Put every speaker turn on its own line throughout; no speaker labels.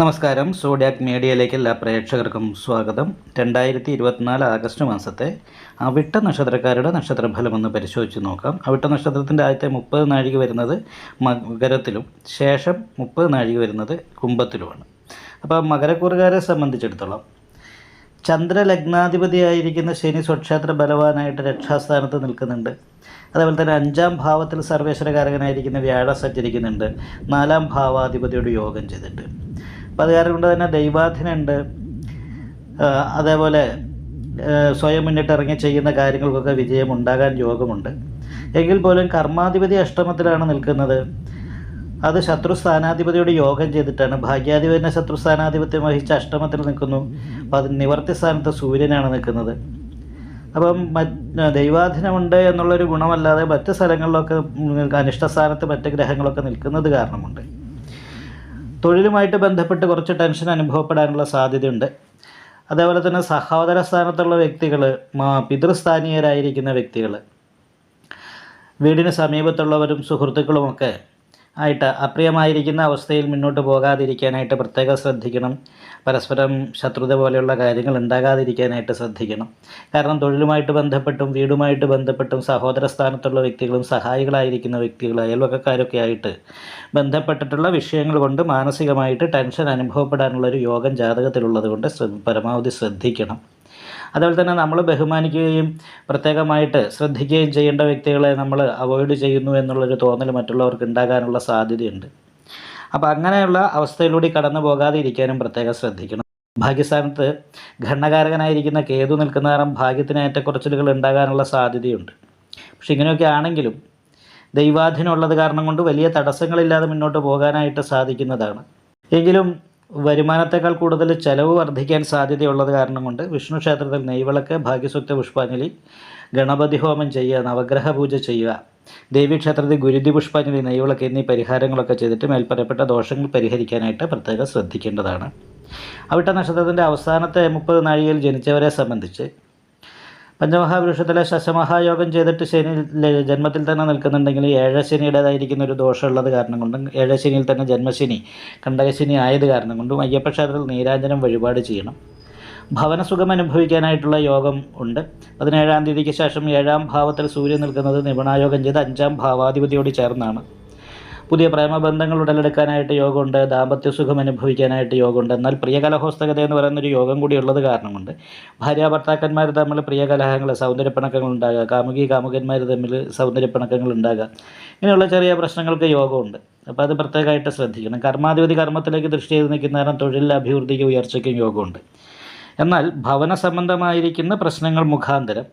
നമസ്കാരം. സോഡിയാക് മീഡിയയിലേക്ക് എല്ലാ പ്രേക്ഷകർക്കും സ്വാഗതം. രണ്ടായിരത്തി ഇരുപത്തിനാല് ആഗസ്റ്റ് മാസത്തെ അവിട്ട നക്ഷത്രക്കാരുടെ നക്ഷത്രഫലം ഒന്ന് പരിശോധിച്ച് നോക്കാം. അവിട്ട നക്ഷത്രത്തിന്റെ ആദ്യത്തെ മുപ്പത് നാഴിക വരുന്നത് മകരത്തിലും ശേഷം മുപ്പത് നാഴിക വരുന്നത് കുംഭത്തിലുമാണ്. അപ്പോൾ മകരക്കൂറുകാരെ സംബന്ധിച്ചിടത്തോളം ചന്ദ്രലഗ്നാധിപതിയായിരിക്കുന്ന ശനി സ്വക്ഷേത്ര ബലവാനായിട്ട് രക്ഷാസ്ഥാനത്ത് നിൽക്കുന്നുണ്ട്. അതേപോലെ തന്നെ അഞ്ചാം ഭാവത്തിൽ സർവേശ്വരകാരകനായിരിക്കുന്ന വ്യാഴ സഞ്ചരിക്കുന്നുണ്ട്. നാലാം ഭാവാധിപതിയോട് യോഗം ചെയ്തിട്ട്. അപ്പോൾ അത് കൊണ്ട് തന്നെ ദൈവാധീനുണ്ട് അതേപോലെ സ്വയം മുന്നിട്ട് മുന്നിട്ടിറങ്ങി ചെയ്യുന്ന കാര്യങ്ങൾക്കൊക്കെ വിജയം ഉണ്ടാകാൻ യോഗമുണ്ട്. എങ്കിൽ പോലും കർമാധിപതി അഷ്ടമത്തിലാണ് നിൽക്കുന്നത്. അത് ശത്രു സ്ഥാനാധിപതിയോട് യോഗം ചെയ്തിട്ടാണ്. ഭാഗ്യാധിപതിനെ ശത്രു സ്ഥാനാധിപത്യം വഹിച്ച അഷ്ടമത്തിൽ നിൽക്കുന്നു. അപ്പോൾ അത് നിവർത്തി സ്ഥാനത്ത് സൂര്യനാണ് നിൽക്കുന്നത്. അപ്പം ദൈവാധീനമുണ്ട് എന്നുള്ളൊരു ഗുണമല്ലാതെ മറ്റ് സ്ഥലങ്ങളിലൊക്കെ അനിഷ്ട സ്ഥാനത്ത് മറ്റ് ഗ്രഹങ്ങളൊക്കെ നിൽക്കുന്നത് കാരണമുണ്ട്. തൊഴിലുമായിട്ട് ബന്ധപ്പെട്ട് കുറച്ച് ടെൻഷൻ അനുഭവപ്പെടാനുള്ള സാധ്യതയുണ്ട്. അതേപോലെ തന്നെ സഹോദര സ്ഥാനത്തുള്ള വ്യക്തികൾ പിതൃസ്ഥാനീയരായിരിക്കുന്ന വ്യക്തികൾ വീടിന് സമീപത്തുള്ളവരും സുഹൃത്തുക്കളുമൊക്കെ ആയിട്ട് അപ്രിയമായിരിക്കുന്ന അവസ്ഥയിൽ മുന്നോട്ട് പോകാതിരിക്കാനായിട്ട് പ്രത്യേകം ശ്രദ്ധിക്കണം. പരസ്പരം ശത്രുത പോലെയുള്ള കാര്യങ്ങൾ ഉണ്ടാകാതിരിക്കാനായിട്ട് ശ്രദ്ധിക്കണം. കാരണം തൊഴിലുമായിട്ട് ബന്ധപ്പെട്ടും വീടുമായിട്ട് ബന്ധപ്പെട്ടും സഹോദര സ്ഥാനത്തുള്ള വ്യക്തികളും സഹായികളായിരിക്കുന്ന വ്യക്തികൾ അയൽവക്കക്കാരൊക്കെ ആയിട്ട് ബന്ധപ്പെട്ടിട്ടുള്ള വിഷയങ്ങൾ കൊണ്ട് മാനസികമായിട്ട് ടെൻഷൻ അനുഭവപ്പെടാനുള്ളൊരു യോഗം ജാതകത്തിലുള്ളത് കൊണ്ട് പരമാവധി ശ്രദ്ധിക്കണം. അതുപോലെ തന്നെ നമ്മൾ ബഹുമാനിക്കുകയും പ്രത്യേകമായിട്ട് ശ്രദ്ധിക്കുകയും ചെയ്യേണ്ട വ്യക്തികളെ നമ്മൾ അവോയ്ഡ് ചെയ്യുന്നു എന്നുള്ളൊരു തോന്നൽ മറ്റുള്ളവർക്ക് ഉണ്ടാകാനുള്ള സാധ്യതയുണ്ട്. അപ്പോൾ അങ്ങനെയുള്ള അവസ്ഥയിലൂടെ കടന്നു പോകാതെ ഇരിക്കാനും പ്രത്യേകം ശ്രദ്ധിക്കണം. ഭാഗ്യസ്ഥാനത്ത് ഘടനകാരകനായിരിക്കുന്ന കേതു നിൽക്കുന്ന കാരണം ഭാഗ്യത്തിന് ഏറ്റക്കുറച്ചിലുകൾ ഉണ്ടാകാനുള്ള സാധ്യതയുണ്ട്. പക്ഷെ ഇങ്ങനെയൊക്കെ ആണെങ്കിലും ദൈവാധീനമുള്ളത് കാരണം കൊണ്ട് വലിയ തടസ്സങ്ങളില്ലാതെ മുന്നോട്ട് പോകാനായിട്ട് സാധിക്കുന്നതാണ്. എങ്കിലും വരുമാനത്തേക്കാൾ കൂടുതൽ ചെലവ് വർദ്ധിക്കാൻ സാധ്യതയുള്ളത് കാരണം കൊണ്ട് വിഷ്ണു ക്ഷേത്രത്തിൽ നെയ്വിളക്ക് ഭാഗ്യസുക്ത പുഷ്പാഞ്ജലി ഗണപതി ഹോമം ചെയ്യുക നവഗ്രഹ പൂജ ചെയ്യുക ദേവീക്ഷേത്രത്തിൽ ഗുരുതി പുഷ്പാഞ്ജലി നെയ്വിളക്ക് എന്നീ പരിഹാരങ്ങളൊക്കെ ചെയ്തിട്ട് മേൽപ്പറയപ്പെട്ട ദോഷങ്ങൾ പരിഹരിക്കാനായിട്ട് പ്രത്യേകം ശ്രദ്ധിക്കേണ്ടതാണ്. അവിട്ട നക്ഷത്രത്തിന്റെ അവസാനത്തെ മുപ്പത് നാഴികയിൽ ജനിച്ചവരെ സംബന്ധിച്ച് പഞ്ചമഹാപുരുഷത്തിലെ ശശമഹായോഗം ചെയ്തിട്ട് ശനി ജന്മത്തിൽ തന്നെ നിൽക്കുന്നുണ്ടെങ്കിൽ ഏഴശനിയുടേതായിരിക്കുന്ന ഒരു ദോഷമുള്ളത് കാരണം കൊണ്ടും ഏഴശനിയിൽ തന്നെ ജന്മശനി കണ്ടകശനി ആയത് കാരണം കൊണ്ടും അയ്യപ്പ ക്ഷേത്രത്തിൽ നീരാഞ്ജനം വഴിപാട് ചെയ്യണം. ഭവനസുഖം അനുഭവിക്കാനായിട്ടുള്ള യോഗം ഉണ്ട്. പതിനേഴാം തീയതിക്ക് ശേഷം ഏഴാം ഭാവത്തിൽ സൂര്യൻ നിൽക്കുന്നത് നിപുണായോഗം ചെയ്ത് അഞ്ചാം ഭാവാധിപതിയോട് ചേർന്നാണ്. പുതിയ പ്രേമബന്ധങ്ങൾ ഉടലെടുക്കാനായിട്ട് യോഗമുണ്ട് ദാമ്പത്യ സുഖം അനുഭവിക്കാനായിട്ട് യോഗമുണ്ട്. എന്നാൽ പ്രിയകലഹോസ്തകത എന്ന് പറയുന്നൊരു യോഗം കൂടി ഉള്ളത് കാരണം കൊണ്ട് ഭാര്യ ഭർത്താക്കന്മാർ തമ്മിൽ പ്രിയകലഹങ്ങൾ സൗന്ദര്യപ്പിണക്കങ്ങൾ ഉണ്ടാകുക കാമുകി കാമുകന്മാർ തമ്മിൽ സൗന്ദര്യപ്പിണക്കങ്ങൾ ഉണ്ടാകുക ഇങ്ങനെയുള്ള ചെറിയ പ്രശ്നങ്ങൾക്ക് യോഗമുണ്ട്. അപ്പോൾ അത് പ്രത്യേകമായിട്ട് ശ്രദ്ധിക്കണം. കർമാധിപതി കർമ്മത്തിലേക്ക് ദൃഷ്ടി ചെയ്ത് നിൽക്കുന്ന കാരണം തൊഴിലിൽ അഭിവൃദ്ധിക്കും ഉയർച്ചയ്ക്കും യോഗമുണ്ട്. എന്നാൽ ഭവന സംബന്ധമായിരിക്കുന്ന പ്രശ്നങ്ങൾ മുഖാന്തരം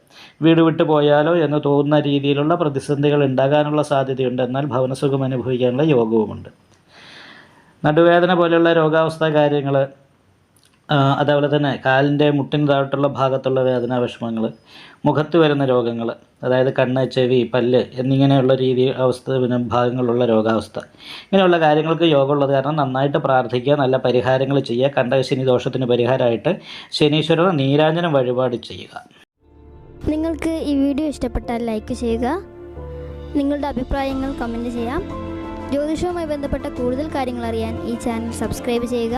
വീട് വിട്ടു പോയാലോ എന്ന് തോന്നുന്ന രീതിയിലുള്ള പ്രതിസന്ധികൾ ഉണ്ടാകാനുള്ള സാധ്യതയുണ്ട്. എന്നാൽ ഭവനസുഖം അനുഭവിക്കാനുള്ള യോഗവുമുണ്ട്. നടുവേദന പോലെയുള്ള രോഗാവസ്ഥ കാര്യങ്ങൾ അതേപോലെ തന്നെ കാലിന്റെ മുട്ടിന് താഴോട്ടുള്ള ഭാഗത്തുള്ള വേദന വിഷമങ്ങൾ മുഖത്ത് വരുന്ന രോഗങ്ങൾ അതായത് കണ്ണ് ചെവി പല്ല് എന്നിങ്ങനെയുള്ള രീതി അവസ്ഥ പിന്നെ ഭാഗങ്ങളുള്ള രോഗാവസ്ഥ. ഇങ്ങനെയുള്ള കാര്യങ്ങൾക്ക് യോഗ ഉള്ളത് കാരണം നന്നായിട്ട് പ്രാർത്ഥിക്കുക നല്ല പരിഹാരങ്ങൾ ചെയ്യുക കണ്ട ശനി ദോഷത്തിന് പരിഹാരമായിട്ട് ശനീശ്വരൻ നീരാഞ്ജനം വഴിപാട് ചെയ്യുക.
നിങ്ങൾക്ക് ഈ വീഡിയോ ഇഷ്ടപ്പെട്ടാൽ ലൈക്ക് ചെയ്യുക. നിങ്ങളുടെ അഭിപ്രായങ്ങൾ കമന്റ് ചെയ്യാം. ജ്യോതിഷവുമായി ബന്ധപ്പെട്ട കൂടുതൽ കാര്യങ്ങൾ അറിയാൻ ഈ ചാനൽ സബ്സ്ക്രൈബ് ചെയ്യുക.